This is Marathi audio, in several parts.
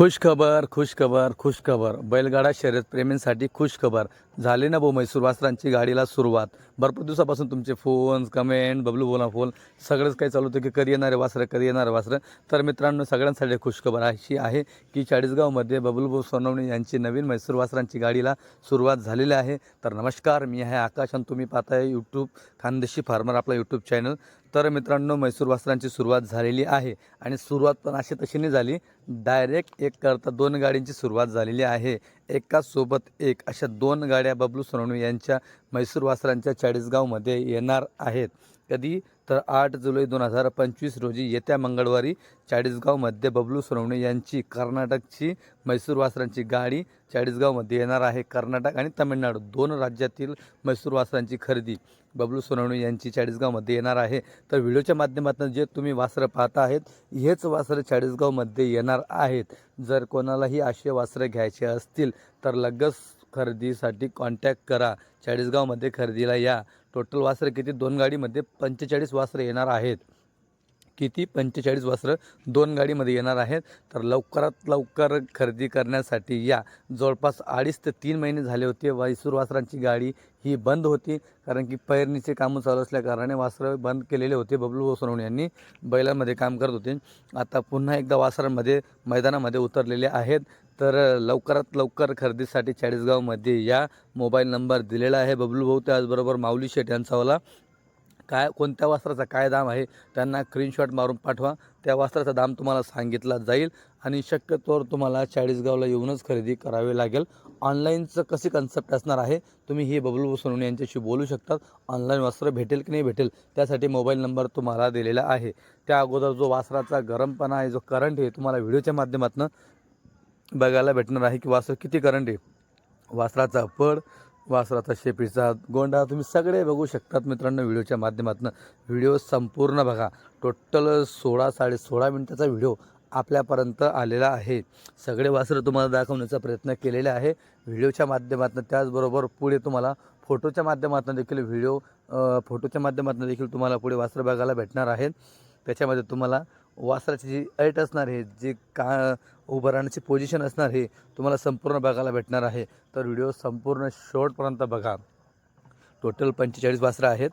खुशखबर खबर खुशखबर. बैलगाडा शर्यत प्रेमींसाठी खुश खबर झाली ना भाऊ म्हैसूर वासरांची गाडीला सुरुवात. भरपूर दिवसापासून तुमचे फोन्स कमेंट बबलू बोला फोन सगळंच काही चालू होतं की कधी येणारे वासरं कधी येणारे वासरं. तर मित्रांनो सगळ्यांसाठी खुशखबर अशी आहे की चाळीसगावमध्ये बबलू भाऊ सोनवणे यांची नवीन म्हैसूर वासरांची गाडीला सुरुवात झालेली आहे. तर नमस्कार मी आहे आकाश आणि तुम्ही पाहताय यूट्यूब खानदेशी फार्मर आपला यूट्यूब चॅनल तर मित्रांनो मैसूर वासरांची सुरुवात झालेली आहे आणि सुरुवात पण अशी तशी नाही झाली. डायरेक्ट एक करता दोन गाडींची सुरुवात झालेली आहे. एकासोबत एक अशा दोन गाड्या बबलू सोनवणे यांच्या म्हैसूर वासरांच्या चाळीसगावमध्ये येणार आहेत. कधी तर आठ जुलै दोन हजार पंचवीस रोजी येत्या मंगळवारी चाळीसगावमध्ये बबलू सोनवणे यांची कर्नाटकची मैसूर वासरांची गाडी चाळीसगावमध्ये येणार आहे. कर्नाटक आणि तामिळनाडू दोन राज्यातील म्हैसूर वासरांची खरेदी बबलू सोनवणे यांची चाळीसगावमध्ये येणार आहे. तर व्हिडिओच्या माध्यमातून जे तुम्ही वासरं पाहता आहेत हेच वासरं चाळीसगावमध्ये येणार आहेत. जर कोणालाही असे वासरं घ्यायचे असतील तर लगेच खरेदीसाठी कॉन्टॅक्ट करा. चाळीसगावमध्ये खरेदीला या. टोटल वासरे किती? दोन गाडीमध्ये पंचेचाळीस वासरे येणार आहेत. किती पंचेचाळीस वासरं दोन गाडीमध्ये येणार आहेत. तर लवकरात लवकर खरेदी करण्यासाठी या. जवळपास अडीच ते तीन महिने झाले होते. वायसूर वासरांची गाडी ही बंद होती. कारण की पैरणीचे कामं चालू असल्याकारणाने वासरं बंद केलेले होते. बबलू सोनवणे यांनी बैलांमध्ये काम करत होते. आता पुन्हा एकदा वासरांमध्ये मैदानामध्ये उतरलेले आहेत. तर लवकरात लवकर खरेदीसाठी चाळीसगावमध्ये या मोबाईल नंबर दिलेला आहे. बबलू भाऊ त्याचबरोबर माऊली शेट यांचावाला काय कोणत्या वस्त्राचा काय दाम आहे त्यांना स्क्रीनशॉट मारून पाठवा. त्या वस्त्राचा दाम तुम्हाला सांगितला जाईल आणि शक्यतोवर तुम्हाला चाळीसगावला येऊनच खरेदी करावी लागेल. ऑनलाईनचं कशी कन्सेप्ट असणार आहे तुम्ही ही बबलू सोनवणे यांच्याशी बोलू शकतात ऑनलाईन वस्त्र भेटेल की नाही भेटेल त्यासाठी मोबाईल नंबर तुम्हाला दिलेला आहे. त्या अगोदर जो वासराचा गरमपणा आहे जो करंट आहे तुम्हाला व्हिडिओच्या माध्यमातून बघायला भेटणार आहे की वासर किती करंट आहे. वासराचा पड वासराचा शेपीचा गोंडा तुम्ही सगळे बघू शकतात मित्रांनो व्हिडिओच्या माध्यमातून. व्हिडिओ संपूर्ण बघा. टोटल सोळा साडे सोळा मिनटाचा व्हिडिओ आपल्यापर्यंत आलेला आहे. सगळे वासरं तुम्हाला दाखवण्याचा प्रयत्न केलेला आहे. व्हिडिओच्या माध्यमातून त्याचबरोबर पुढे तुम्हाला फोटोच्या माध्यमातून देखील व्हिडिओ फोटोच्या माध्यमातून देखील तुम्हाला पुढे वासरं बघायला भेटणार आहेत. त्याच्यामध्ये तुम्हाला वासराची जी ऐट असणार आहे जी का उभं राहण्याची पोझिशन असणार हे तुम्हाला संपूर्ण बघायला भेटणार आहे. तर व्हिडिओ संपूर्ण शेवटपर्यंत बघा. टोटल पंचेचाळीस वासरं आहेत.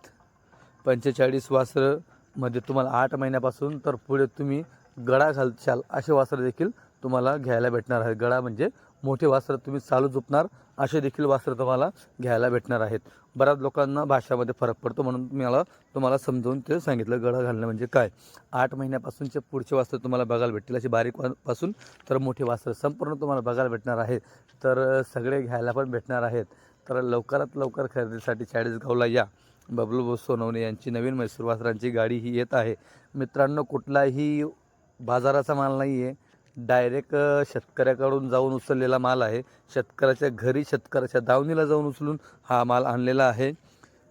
पंचेचाळीस वासरंमध्ये तुम्हाला आठ महिन्यापासून तर पुढे तुम्ही गळा घालशाल असे वासरं देखील तुम्हाला घ्यायला भेटणार आहे. गळा म्हणजे मोठे वासरं तुम्ही चालू झोपणार असे देखील वासरं तुम्हाला घ्यायला भेटणार आहेत. बऱ्याच लोकांना भाषामध्ये फरक पडतो म्हणून मला तुम्हाला समजावून ते सांगितलं गळा घालणं म्हणजे काय? आठ महिन्यापासूनचे पुढचे वासरं तुम्हाला बघायला भेटतील असे बारीकपासून तर मोठे वासरं संपूर्ण तुम्हाला बघायला भेटणार आहे तर सगळे घ्यायला पण भेटणार आहेत. तर लवकरात लवकर खरेदीसाठी चाळीसगावला या. बबलू भाऊ सोनवणे यांची नवीन म्हैसूर वासरांची गाडी ही येत आहे. मित्रांनो कुठलाही बाजाराचा माल नाही आहे डायरेक्ट शेतकऱ्याकडून जाऊन उचललेला माल आहे. शेतकऱ्याच्या घरी शेतकऱ्याच्या दावणीला जाऊन उचलून हा माल आणलेला आहे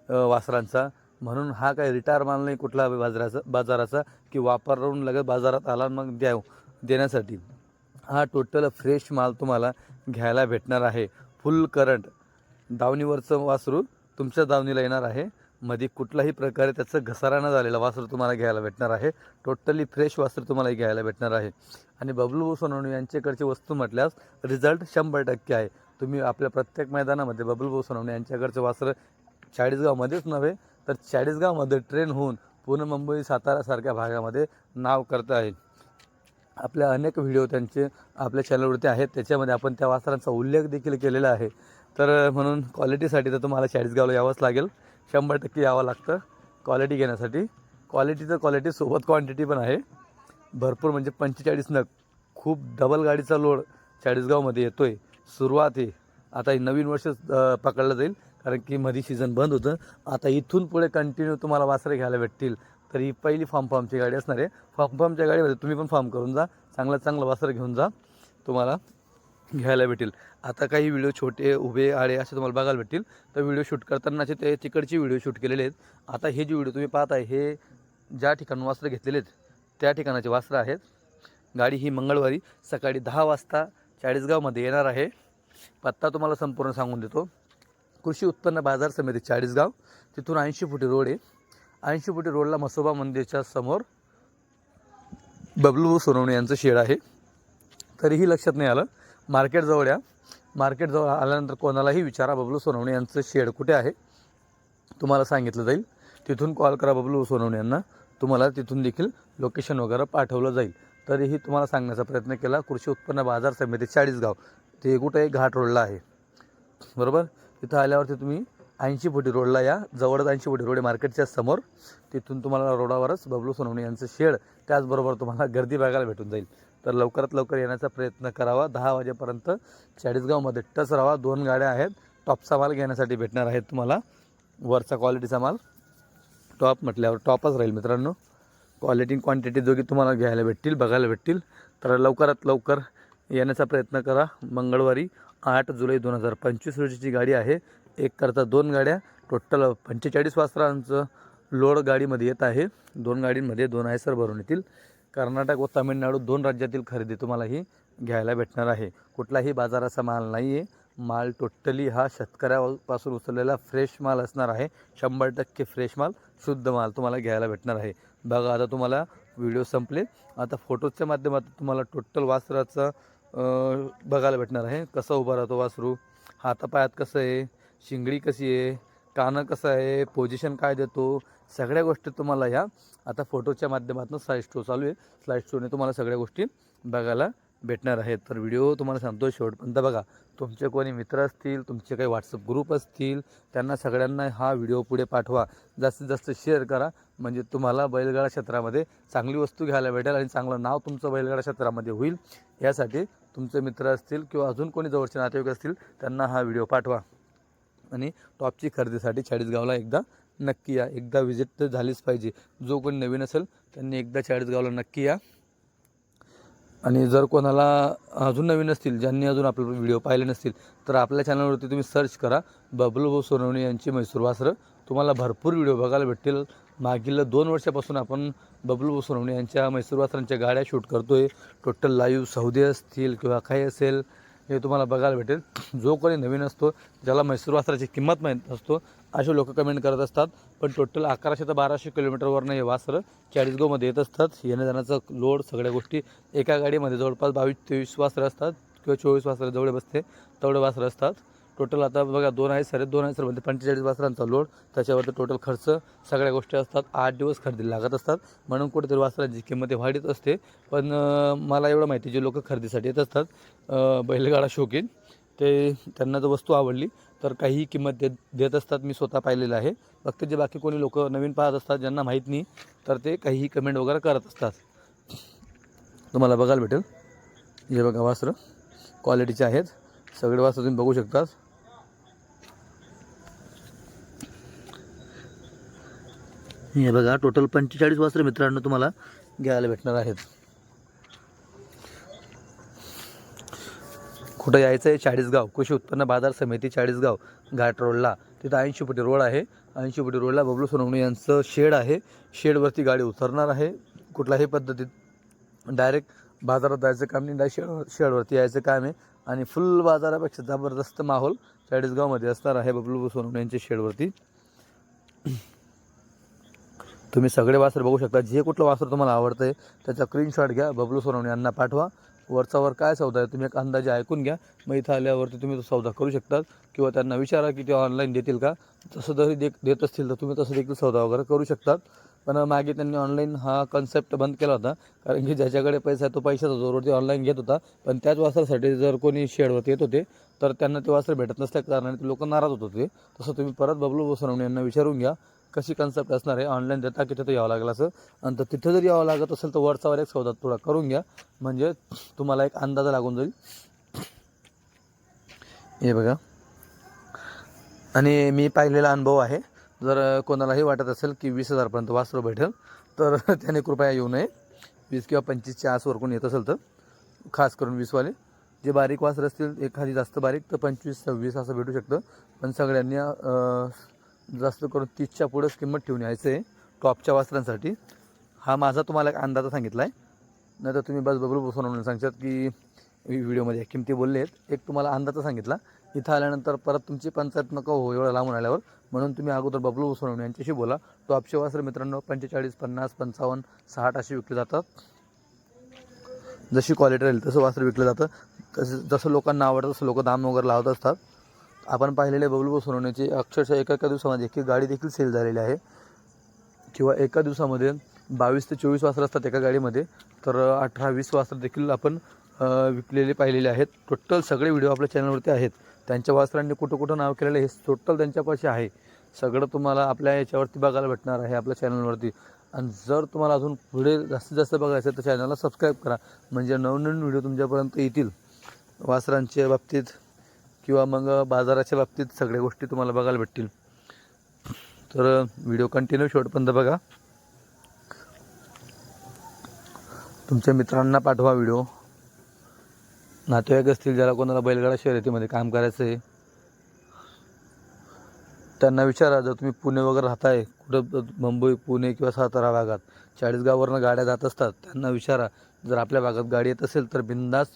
वासरांचा. म्हणून हा काही रिटायर माल नाही कुठला बाजाराचा बाजाराचा की वापरून लगेच बाजारात आला मग द्याव देण्यासाठी. हा टोटल फ्रेश माल तुम्हाला घ्यायला भेटणार आहे. फुल करंट दावणीवरचं वासरू तुमच्या दावणीला येणार आहे. मध्ये कुठलाही प्रकारे त्याचं घसारा न झालेला वासर तुम्हाला घ्यायला भेटणार आहे. टोटली फ्रेश वासर तुम्हाला घ्यायला भेटणार आहे. आणि बबलू सोनवणे यांच्याकडची वस्तू म्हटल्यास रिझल्ट शंभर टक्के आहे. तुम्ही आपल्या प्रत्येक मैदानामध्ये बबलू सोनवणे यांच्याकडचं वासर चाळीसगावमध्येच नव्हे तर चाळीसगावमध्ये ट्रेन होऊन पुणे मुंबई सातारासारख्या भागामध्ये नाव करत आहे आपल्या अनेक व्हिडिओ त्यांचे आपल्या चॅनलवरती आहेत. त्याच्यामध्ये आपण त्या वासरांचा उल्लेख देखील केलेला आहे. तर म्हणून क्वालिटीसाठी तर तुम्हाला चाळीसगावला यावंच लागेल. शंभर टक्के यावं लागतं क्वालिटी घेण्यासाठी. क्वालिटी तर क्वालिटी सोबत क्वांटिटी पण आहे. भरपूर म्हणजे पंचेचाळीस नग. खूप डबल गाडीचा लोड चाळीसगावमध्ये येतो आहे सुरुवात आहे. आता हे नवीन वर्ष पकडलं जाईल. कारण की मधी सीझन बंद होतं. आता इथून पुढे कंटिन्यू तुम्हाला वासरे घ्यायला भेटतील. तर ही पहिली फॉर्म फॉर्मची गाडी असणार आहे. फॉर्म फॉर्मच्या गाडीमध्ये तुम्ही पण फॉर्म करून जा. चांगलं चांगलं वासरं घेऊन जा. तुम्हाला घ्यायला भेटेल. आता काही व्हिडिओ छोटे उभे आळे असे तुम्हाला बघायला भेटतील. तर व्हिडिओ शूट करतानाचे ते तिकडचे व्हिडिओ शूट केलेले आहेत. आता हे जे व्हिडिओ तुम्ही पाहताय हे ज्या ठिकाणी वास्त्र घेतलेले आहेत त्या ठिकाणाचे वासरं आहेत. गाडी ही मंगळवारी सकाळी दहा वाजता चाळीसगावमध्ये येणार आहे. पत्ता तुम्हाला संपूर्ण सांगून देतो. कृषी उत्पन्न बाजार समिती चाळीसगाव. तिथून ऐंशी फुटी रोड आहे. ऐंशी फुटी रोडला मसोबा मंदिरच्या समोर बबलू सोनवणे यांचं शेड आहे. तरीही लक्षात नाही आलं. मार्केटजवळ या. मार्केटजवळ आल्यानंतर कोणालाही विचारा बबलू सोनवणे यांचं शेड कुठे आहे? तुम्हाला सांगितलं जाईल. तिथून कॉल करा बबलू सोनवणे यांना. तुम्हाला तिथून देखील लोकेशन वगैरे पाठवलं जाईल. तरीही तुम्हाला सांगण्याचा प्रयत्न केला कृषी उत्पन्न बाजार समिती चाळीसगाव ते कुठं? घाट रोडला आहे. बरोबर? तिथं आल्यावरती तुम्ही ऐंशी फुटी रोडला या. जवळच ऐंशी फुटी रोड आहे मार्केटच्या समोर. तिथून तुम्हाला रोडावरच बबलू सोनवणे यांचं शेड. त्याचबरोबर तुम्हाला गर्दी बघायला भेटून जाईल. तर लवकरात लवकर येण्याचा प्रयत्न करावा. दहा वाजेपर्यंत चाळीसगावमध्ये टच राहा दोन गाड्या आहेत. टॉपचा माल घेण्यासाठी भेटणार आहेत तुम्हाला. वरचा क्वालिटीचा माल. टॉप म्हटल्यावर टॉपच राहील मित्रांनो. क्वालिटी क्वांटिटी दोघी तुम्हाला घ्यायला भेटतील बघायला भेटतील. तर लवकरात लवकर येण्याचा प्रयत्न करा. मंगळवारी आठ जुलै दोन हजार पंचवीस रोजीची गाडी आहे एक करता दोन गाड्या. टोटल पंचेचाळीस वासरांचं लोड गाडीमध्ये येत आहे. दोन गाडींमध्ये दोन आयसर भरून येतील. कर्नाटक व तामिळनाडू दोन राज्यातील खरेदी तुम्हाला ही घ्यायला भेटणार आहे. कुठलाही बाजाराचा माल नाही आहे माल टोटली हा शेतकऱ्यापासून उचललेला फ्रेश माल असणार आहे. शंभर टक्के फ्रेश माल शुद्ध माल तुम्हाला घ्यायला भेटणार आहे. बघा आता तुम्हाला व्हिडिओ संपले. आता फोटोजच्या माध्यमातून तुम्हाला टोटल वासराचं बघायला भेटणार आहे. कसं उभा राहतो वासरू? हातापायात कसं आहे? शिंगडी कशी आहे? कानं कसं आहे पोझिशन काय देतो सगळ्या गोष्टी तुम्हाला ह्या आता फोटोच्या माध्यमातून स्लाईड शो चालू आहे. स्लाईड शोने तुम्हाला सगळ्या गोष्टी बघायला भेटणार आहेत. तर व्हिडिओ तुम्हाला सांगतो शेवटपर्यंत बघा. तुमचे कोणी मित्र असतील तुमचे काही व्हॉट्सअप ग्रुप असतील त्यांना सगळ्यांना हा व्हिडिओ पुढे पाठवा. जास्तीत जास्त शेअर करा. म्हणजे तुम्हाला बैलगाडा क्षेत्रामध्ये चांगली वस्तू घ्यायला भेटेल आणि चांगलं नाव तुमचं बैलगाडा क्षेत्रामध्ये होईल. यासाठी तुमचे मित्र असतील किंवा अजून कोणी जवळचे नातेवाईक असतील त्यांना हा व्हिडिओ पाठवा. आणि टॉपची खरेदीसाठी चाळीसगावला एकदा नक्की या. एकदा व्हिजिट तर झालीच पाहिजे. जो कोणी नवीन असेल त्यांनी एकदा चाळीसगावला नक्की या. आणि जर कोणाला अजून नवीन असतील ज्यांनी अजून आपले व्हिडिओ पाहिले नसतील तर आपल्या चॅनलवरती तुम्ही सर्च करा. बबलू भाऊ सोनवणे यांची म्हैसूर वासरं. तुम्हाला भरपूर व्हिडिओ बघायला भेटतील. मागील दोन वर्षापासून आपण बबलू भाऊ सोनवणे यांच्या म्हैसूर वासरांच्या गाड्या शूट करतो आहे टोटल लाईव्ह सौदे असतील किंवा काही असेल हे तुम्हाला बघायला भेटेल. जो कोणी नवीन असतो ज्याला म्हैसूर वासराची किंमत माहीत असतो असे लोक कमेंट करत असतात. पण टोटल अकराशे ते बाराशे किलोमीटरवरनं हे वासरं चाळीसगावमध्ये येत असतात. येण्या जाण्याचा लोड सगळ्या गोष्टी एका गाडीमध्ये जवळपास बावीस तेवीस वासरं असतात किंवा चोवीस वासरं जेवढे बसते तेवढे वासरं असतात. टोटल आता बघा दोन आहे सर दोन आहे सरमध्ये पंचेचाळीस वासरांचा लोड त्याच्यावरती टोटल खर्च सगळ्या गोष्टी असतात आठ दिवस खरेदी लागत असतात. म्हणून कुठेतरी वासरांची किंमत वाढीत असते. पण मला एवढं माहिती जे लोक खरेदीसाठी येत असतात बैलगाडा शौकीन ते त्यांना जर वस्तू आवडली तर काहीही किंमत देत देत असतात. मी स्वतः पाहिलेलं आहे. फक्त जे बाकी कोणी लोक नवीन पाहत असतात ज्यांना माहीत नाही तर ते काहीही कमेंट वगैरे करत असतात. तुम्हाला बघायला भेटेल. हे बघा वासरं क्वालिटीचे आहेत. सगळे वासरं तुम्ही बघू शकतात. हे बघा टोटल पंचेचाळीस वासरं मित्रांनो तुम्हाला घ्यायला भेटणार आहेत. कुठं यायचं आहे चाळीसगाव. कृषी उत्पन्न बाजार समिती चाळीसगाव घाट रोडला. तिथं ऐंशी फुटी रोड आहे. ऐंशी फुटी रोडला बबलू सोनवणे यांचं शेड आहे. शेडवरती गाडी उतरणार आहे. कुठल्याही पद्धतीत डायरेक्ट बाजारात जायचं काम नाही. शेड शेडवरती यायचं काम आहे. आणि फुल बाजारापेक्षा जबरदस्त माहोल चाळीसगावमध्ये असणार आहे बबलू सोनवणे यांच्या शेडवरती. तुम्ही सगळे वासर बघू शकता. जे कुठलं वासर तुम्हाला आवडतं आहे त्याचा स्क्रीनशॉट घ्या बबलू सोनवणे यांना पाठवा. वरचा वर काय सौदा आहे तुम्ही एक अंदाजे ऐकून घ्या. मग इथं आल्यावरती तुम्ही तो सौदा करू शकतात. किंवा त्यांना विचारा की ते ऑनलाईन देतील का. तसं जरी दे देत असतील तर तुम्ही तसं देखील सौदा वगैरे करू शकतात. पण मागे त्यांनी ऑनलाईन हा कन्सेप्ट बंद केला होता. कारण की ज्याच्याकडे पैसा आहे तो पैशाचा जोरवरती ऑनलाईन घेत होता. पण त्याच वासरासाठी जर कोणी शेडवरती येत होते तर त्यांना ते वासर भेटत नसल्या कारणाने ते लोक नाराज होत होते. तसं तुम्ही परत बबलू बसवणे यांना विचारून घ्या. कशी कन्सेप्ट असणार आहे ऑनलाईन देता की तिथं यावं लागलं असं. आणि तर तिथं जर यावं लागत असेल तर वरचावर एक सौदा थोडा करून घ्या. म्हणजे तुम्हाला एक अंदाजा लागून जाईल. हे बघा. आणि मी पाहिलेला अनुभव आहे. जर कोणालाही वाटत असेल की वीस हजारपर्यंत वासरू भेटेल तर त्याने कृपया येऊ नये. वीस किंवा पंचवीसच्या आसवर कोण येत असेल तर खास करून वीसवाले जे बारीक वासर असतील एखादी जास्त बारीक तर पंचवीस सव्वीस असं भेटू शकतं. पण सगळ्यांनी जास्त करून तीसच्या पुढंच किंमत ठेवून यायचं आहे टॉपच्या वस्त्रांसाठी हा माझा तुम्हाला एक अंदाजा सांगितला आहे नाही तर तुम्ही बस बबलू बसून म्हणून सांगतात की व्हिडिओमध्ये किमती बोलले आहेत. एक तुम्हाला अंदाजा सांगितला. इथं आल्यानंतर परत तुमची पंचायत नको हो एवढं लांबून आल्यावर. म्हणून तुम्ही अगोदर बबलू बसून यांच्याशी बोला. टॉपचे वासर मित्रांनो पंचेचाळीस पन्नास पंचावन्न साठ असे विकले जातात. जशी क्वालिटी राहील तसं वासर विकलं जातं. तसं जसं लोकांना आवडतं तसं लोक दाम वगैरे लावत असतात. आपण पाहिलेले बबलू सोनवण्याची अक्षरशः एका एका दिवसामध्ये एक गाडी देखील सेल झालेली आहे. किंवा एका दिवसामध्ये बावीस ते चोवीस वासरं असतात एका गाडीमध्ये तर अठरा वीस वासरं देखील आपण विकलेले पाहिलेले आहेत. टोटल सगळे व्हिडिओ आपल्या चॅनलवरती आहेत. त्यांच्या वासरांनी कुठं कुठं नाव केलेलं हे टोटल त्यांच्यापाशी आहे. सगळं तुम्हाला आपल्या याच्यावरती बघायला भेटणार आहे आपल्या चॅनलवरती. आणि जर तुम्हाला अजून पुढे जास्तीत जास्त बघायचं असेल तर चॅनलला सबस्क्राईब करा. म्हणजे नवनवीन व्हिडिओ तुमच्यापर्यंत येतील. वासरांच्या बाबतीत किंवा मग बाजाराच्या बाबतीत सगळ्या गोष्टी तुम्हाला बघायला भेटतील. तर व्हिडिओ कंटिन्यू शेवटपर्यंत बघा. तुमच्या मित्रांना पाठवा व्हिडिओ. नातेवाईक असतील ज्याला कोणाला बैलगाडा शर्यतीमध्ये काम करायचं आहे. त्यांना विचारा जर तुम्ही पुणे वगैरे राहताय कुठं मुंबई पुणे किंवा सातारा भागात चाळीसगाववरनं गाड्या जात असतात त्यांना विचारा. जर आपल्या भागात गाडी येत असेल तर बिंदास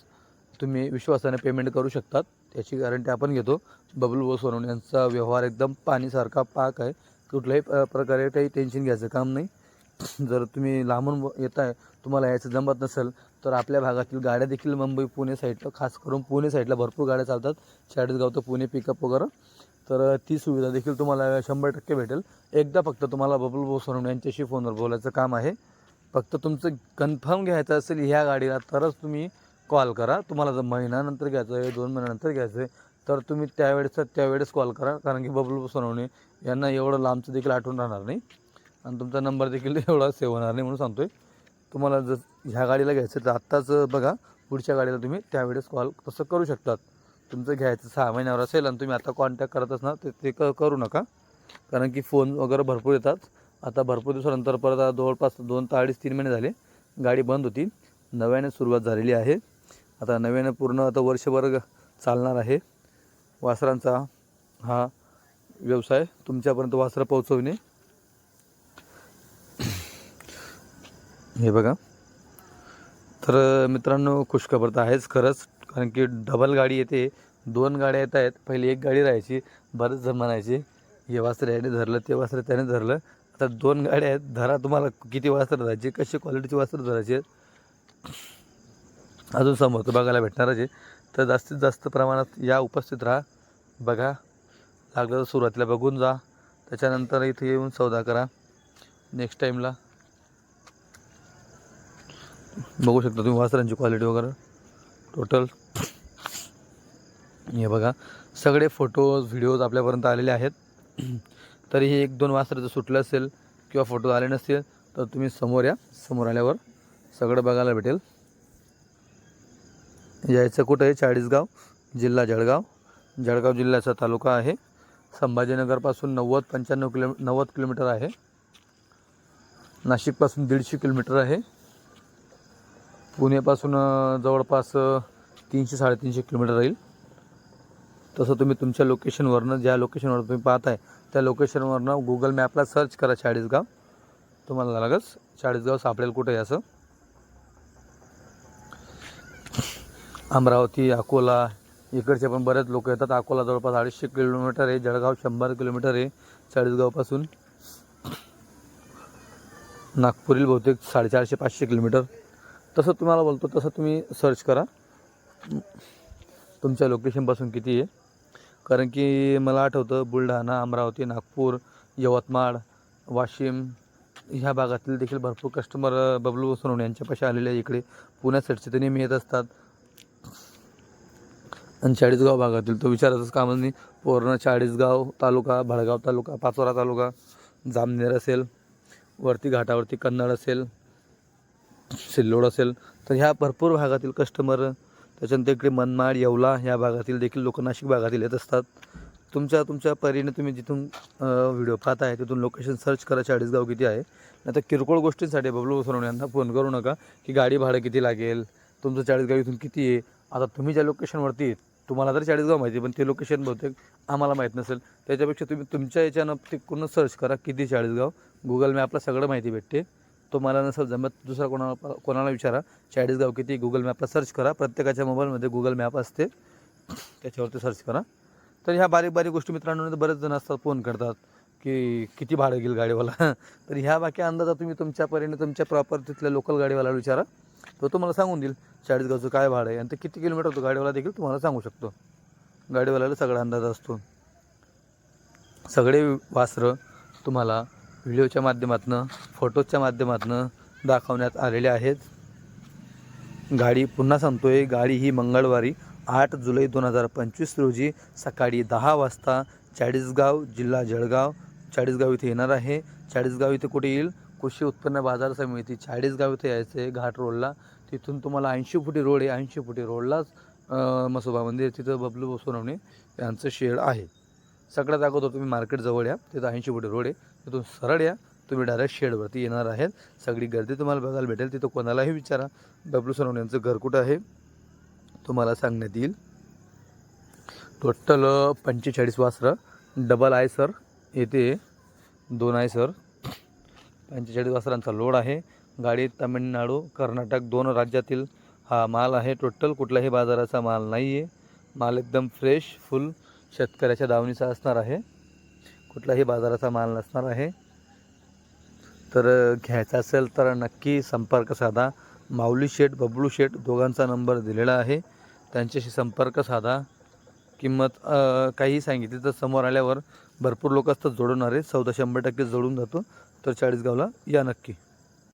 तुम्ही विश्वासाने पेमेंट करू शकतात. त्याची गॅरंटी आपण घेतो. बबलू व सोनवणे यांचा व्यवहार एकदम पाणीसारखा पाक आहे. कुठल्याही प्रकारे काही टेन्शन घ्यायचं काम नाही. जर तुम्ही लांबून येत आहे तुम्हाला यायचं जमत नसेल तर आपल्या भागातील गाड्या देखील मुंबई पुणे साईडला खास करून पुणे साईडला भरपूर गाड्या चालतात. चाळीसगाव तर पुणे पिकअप वगैरे. तर ती सुविधा देखील तुम्हाला शंभर टक्के भेटेल. एकदा फक्त तुम्हाला बबलू भाऊ सोनवणे यांच्याशी फोनवर बोलायचं काम आहे. फक्त तुमचं कन्फर्म घ्यायचं असेल ह्या गाडीला तरच तुम्ही कॉल करा. तुम्हाला जर महिन्यानंतर घ्यायचं आहे दोन महिन्यानंतर घ्यायचं आहे तर तुम्ही त्यावेळेस त्यावेळेस कॉल करा. कारण की बबलू सोनवणे यांना एवढं लांबचं देखील आठवण राहणार नाही. आणि तुमचा नंबर देखील एवढा सेव्ह होणार नाही म्हणून सांगतोय. तुम्हाला जर ह्या गाडीला घ्यायचं तर आत्ताच बघा पुढच्या गाडीला तुम्ही त्यावेळेस कॉल तसं करू शकतात. तुमचं घ्यायचं सहा महिन्यावर असेल आणि तुम्ही आता कॉन्टॅक्ट करत असणार ते ते क करू नका. कारण की फोन वगैरे भरपूर येतात. आता भरपूर दिवसानंतर परत जवळपास दोन ते अडीच तीन महिने झाले. गाडी बंद होती. नव्याने सुरुवात झालेली आहे. आता नव्याने पूर्ण आता वर्षभर चालणार आहे. वासरांचा हा व्यवसाय तुमच्यापर्यंत वासरं पोहोचवणे. हे बघा. तर मित्रांनो खुशखबर तर आहेच खरंच कारण की डबल गाडी येते. दोन गाड्या येत आहेत. पहिली एक गाडी राहायची बरंच जण म्हणायचे हे वासर याने धरलं ते वासर त्याने धरलं. आता दोन गाड्या आहेत. धरा तुम्हाला किती वासर धरायचे कशी क्वालिटीची वासर धरायचे अजून समोर तर बघायला भेटणारच आहे. तर जास्तीत जास्त प्रमाणात या उपस्थित राहा बघा. लागलं तर सुरुवातीला बघून जा. त्याच्यानंतर इथे येऊन सौदा करा. नेक्स्ट टाईमला बघू शकता तुम्ही वासरांची क्वालिटी वगैरे. टोटल हे बघा. सगळे फोटोज व्हिडिओज आपल्यापर्यंत आलेले आहेत. तरीही एक दोन वासरं जर सुटलं असेल किंवा फोटो आले नसतील तर तुम्ही समोर या. समोर आल्यावर सगळं बघायला भेटेल. यायचं कुठं आहे? चाळीसगाव जिल्हा जळगाव. जळगाव जिल्ह्याचा तालुका आहे. संभाजीनगरपासून नव्वद पंच्याण्णव किलो नव्वद किलोमीटर आहे. नाशिकपासून दीडशे किलोमीटर आहे. पुण्यापासून जवळपास तीनशे साडेतीनशे किलोमीटर राहील. तसं तुम्ही तुमच्या लोकेशनवरनं ज्या लोकेशनवर तुम्ही पाहताय त्या लोकेशनवरनं गुगल मॅपला सर्च करा चाळीसगाव. तुम्हाला लागच चाळीसगाव सापडेल कुठे असं. अमरावती अकोला इकडचे पण बरेच लोक येतात. अकोला जवळपास अडीचशे किलोमीटर आहे जळगाव शंभर किलोमीटर आहे चाळीसगावपासून. नागपूरील बहुतेक साडेचारशे पाचशे किलोमीटर. तसं तुम्हाला बोलतो तसं तुम्ही सर्च करा. तुमच्या लोकेशनपासून किती आहे? कारण की मला आठवतं बुलढाणा अमरावती नागपूर यवतमाळ वाशिम ह्या भागातील देखील भरपूर कस्टमर बबलू सोनवणे यांच्यापाशी आलेले आहे इकडे. पुण्या साईडचे ते नेहमी येत असतात. आणि चाळीसगाव भागातील तो विचारायचंच कामं नाही. पूर्ण चाळीसगाव तालुका भडगाव तालुका पाचोरा तालुका जामनेर असेल वरती घाटावरती कन्नड असेल सिल्लोड असेल. तर ह्या भरपूर भागातील कस्टमर त्याच्यानंतर इकडे मनमाड येवला ह्या भागातील देखील लोक नाशिक भागातील येत असतात. तुमच्या तुमच्या परीने तुम्ही जिथून व्हिडिओ पाहत आहे तिथून लोकेशन सर्च करा चाळीसगाव किती आहे. नाही तर किरकोळ गोष्टींसाठी बबलू सोनवणे यांना फोन करू नका की गाडी भाडं किती लागेल तुमचं चाळीसगाव इथून किती आहे. आता तुम्ही ज्या लोकेशनवरती तुम्हाला तर चाळीसगाव माहिती आहे, पण ते लोकेशन बहुतेक आम्हाला माहीत नसेल. त्याच्यापेक्षा तुम्ही तुमच्या याच्यानं तिकडून सर्च करा किती चाळीसगाव. गुगल मॅपला सगळं माहिती भेटते. तुम्हाला नसेल जमत दुसरा कोणाला कोणाला विचारा. चाळीसगाव किती गुगल मॅपला सर्च करा. प्रत्येकाच्या मोबाईलमध्ये गुगल मॅप असते. त्याच्यावरती सर्च करा. तर ह्या बारीक बारीक गोष्टी मित्रांनो बरेच जण असतात फोन करतात की किती भाडं घेईल गाडीवाला. तर ह्या बाकी अंदाजा तुम्ही तुमच्या परीने तुमच्या प्रॉपर तिथल्या लोकल गाडीवाल्याला विचारा. तो तुम्हाला सांगून देईल चाळीसगावचं काय भाडं आहे. आणि ते किती किलोमीटर होतं गाडीवाला देखील तुम्हाला सांगू शकतो. गाडीवाल्याला सगळा अंदाज असतो. सगळे वासरं तुम्हाला व्हिडिओच्या माध्यमातून फोटोजच्या माध्यमातून दाखवण्यात आलेले आहेत. गाडी पुन्हा सांगतोय गाडी ही मंगळवारी आठ जुलै दोन हजार पंचवीस रोजी सकाळी दहा वाजता चाळीसगाव जिल्हा जळगाव चाळीसगाव इथे येणार आहे. चाळीसगाव इथे कुठे येईल? कृषी उत्पन्न बाजार समिती चाळीसगाव इथे यायचं आहे घाट रोडला. तिथून तुम्हाला ऐंशी फुटी रोड आहे. ऐंशी फुटी रोडलाच मसोबा मंदिर तिथं बबलू सोनवणे यांचं शेड आहे. सगळ्यात अगोदर तुम्ही मार्केट जवळ या. तिथं ऐंशी फुटी रोड आहे. तिथून सरळ या. तुम्ही डायरेक्ट शेडवरती येणार आहेत. सगळी गर्दी तुम्हाला बघायला भेटेल. तिथं कोणालाही विचारा. बबलू सोनवणे यांचं घर कुठं आहे? तुम्हाला सांगण्यात येईल. टोटल पंचेचाळीस वासरं. Double I sir. येते दोन आहे सर. पंचेचाळीस वासरांचा लोड आहे. गाडी तामिळनाडू कर्नाटक दोन राज्यातील हा माल आहे. टोटल कुठल्याही बाजाराचा माल नाही आहे माल एकदम फ्रेश फुल शेतकऱ्याच्या दावणीचा असणार आहे. कुठलाही बाजाराचा माल नसणार आहे. तर घ्यायचा असेल तर नक्की संपर्क साधा. माऊली शेठ बबलू शेठ दोघांचा नंबर दिलेला आहे. त्यांच्याशी संपर्क साधा. किंमत काही सांगितली तर समोर आल्यावर भरपूर लोक असतात जोडवणारे चौदा शंभर टक्के जोडून जातो. तर चाळीसगावला या नक्की.